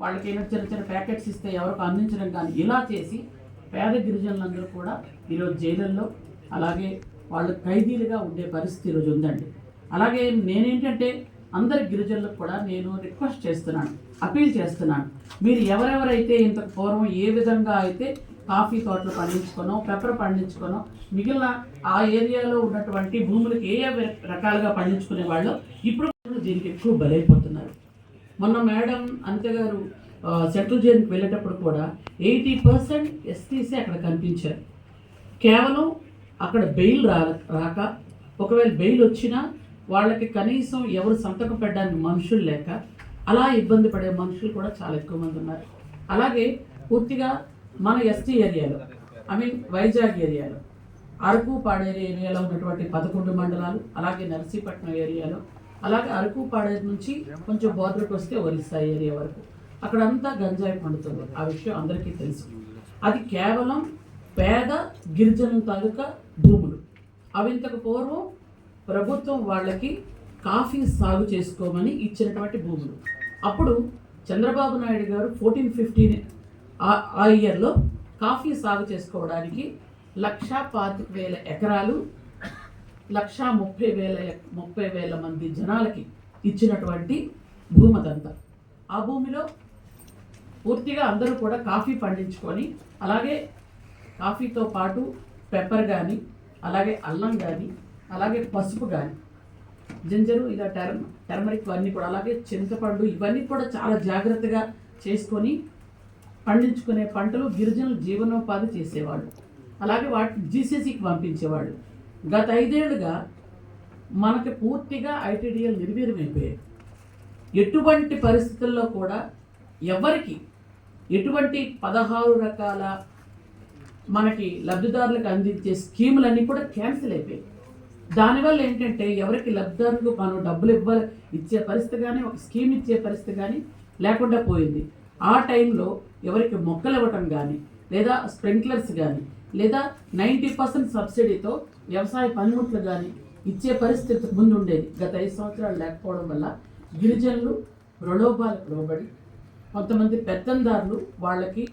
వాళ్ళకి ఏమైనా చిన్న చిన్న ప్యాకెట్స్ ఇస్తే ఎవరికి అందించడం కానీ ఇలా చేసి పేద గిరిజనులందరూ కూడా ఈరోజు జైలల్లో అలాగే వాళ్ళు ఖైదీలుగా ఉండే పరిస్థితి ఈరోజు ఉందండి. అలాగే నేనేంటంటే అందరి గిరిజనులకు కూడా నేను రిక్వెస్ట్ చేస్తున్నాను అపీల్ చేస్తున్నాను. మీరు ఎవరెవరైతే ఇంతకు పూర్వం ఏ విధంగా అయితే కాఫీ తోటలు పండించుకోనో పెప్పర్ పండించుకోనో మిగిలిన ఆ ఏరియాలో ఉన్నటువంటి భూములకు ఏ రకాలుగా పండించుకునే వాళ్ళు ఇప్పుడు దీనికి ఎక్కువ బలైపోతున్నారు. మొన్న మేడం అంతగారు సెటిల్ ఆ, సెంట్రల్ వెళ్ళేటప్పుడు కూడా ఎయిటీ పర్సెంట్ ఎస్టీసీ అక్కడ కనిపించారు. కేవలం అక్కడ బెయిల్ రా రాక ఒకవేళ బెయిల్ వచ్చినా వాళ్ళకి కనీసం ఎవరు సంతకం పెట్టడానికి మనుషులు లేక అలా ఇబ్బంది పడే మనుషులు కూడా చాలా ఎక్కువ మంది ఉన్నారు. అలాగే పూర్తిగా మన ఎస్టీ ఏరియాలో ఐ మీన్ వైజాగ్ ఏరియాలో అరకు పాడేరు ఏరియాలో ఉన్నటువంటి పదకొండు మండలాలు అలాగే నర్సీపట్నం ఏరియాలో అలాగే అరకు పాడేరు నుంచి కొంచెం బోర్డర్కి వస్తే ఒరిస్సా ఏరియా వరకు. అక్కడంతా గంజాయి పండుతుంది. ఆ విషయం అందరికీ తెలుసు. అది కేవలం పేద గిరిజనుల తాలూకా భూములు. అవి ఇంతకు పూర్వం ప్రభుత్వం వాళ్ళకి కాఫీ సాగు చేసుకోమని ఇచ్చినటువంటి భూములు. అప్పుడు చంద్రబాబు నాయుడు గారు ఫోర్టీన్ ఫిఫ్టీన్ ఆ ఇయర్లో కాఫీ సాగు చేసుకోవడానికి లక్షా పాతిక వేల ఎకరాలు లక్షా ముప్పై వేల ముప్పై వేల మంది జనాలకి ఇచ్చినటువంటి భూమదంతా. ఆ భూమిలో పూర్తిగా అందరూ కూడా కాఫీ పండించుకొని అలాగే కాఫీతో పాటు పెప్పర్ కానీ అలాగే అల్లం కానీ అలాగే పసుపు కానీ జింజరు ఇలా టర్మ టర్మరిక్ అన్నీ కూడా అలాగే చింతపండు ఇవన్నీ కూడా చాలా జాగ్రత్తగా చేసుకొని పండించుకునే పంటలు గిరిజనులు జీవనోపాధి చేసేవాళ్ళు. అలాగే వాటిని జీసీసీకి పంపించేవాళ్ళు. గత ఐదేళ్ళుగా మనకి పూర్తిగా ఐటీడీఎల్ నిర్వీర్యమైపోయాయి. ఎటువంటి పరిస్థితుల్లో కూడా ఎవరికి ఎటువంటి పదహారు రకాల మనకి లబ్ధిదారులకు అందించే స్కీములన్నీ కూడా క్యాన్సిల్ అయిపోయాయి. దానివల్ల ఏంటంటే ఎవరికి లబ్ధిదారులకు మనం డబ్బులు ఇవ్వ ఇచ్చే పరిస్థితి కానీ ఒక స్కీమ్ ఇచ్చే పరిస్థితి కానీ లేకుండా పోయింది. ఆ టైంలో ఎవరికి మొక్కలు ఇవ్వటం కానీ లేదా స్ప్రింక్లర్స్ కానీ లేదా నైంటీ పర్సెంట్ సబ్సిడీతో వ్యవసాయ పనిముట్లు కానీ ఇచ్చే పరిస్థితి ముందు ఉండేది గత ఐదు సంవత్సరాలు లేకపోవడం వల్ల గిరిజనులు ప్రలోభాలకు లోబడి కొంతమంది పెత్తందారులు వాళ్ళకి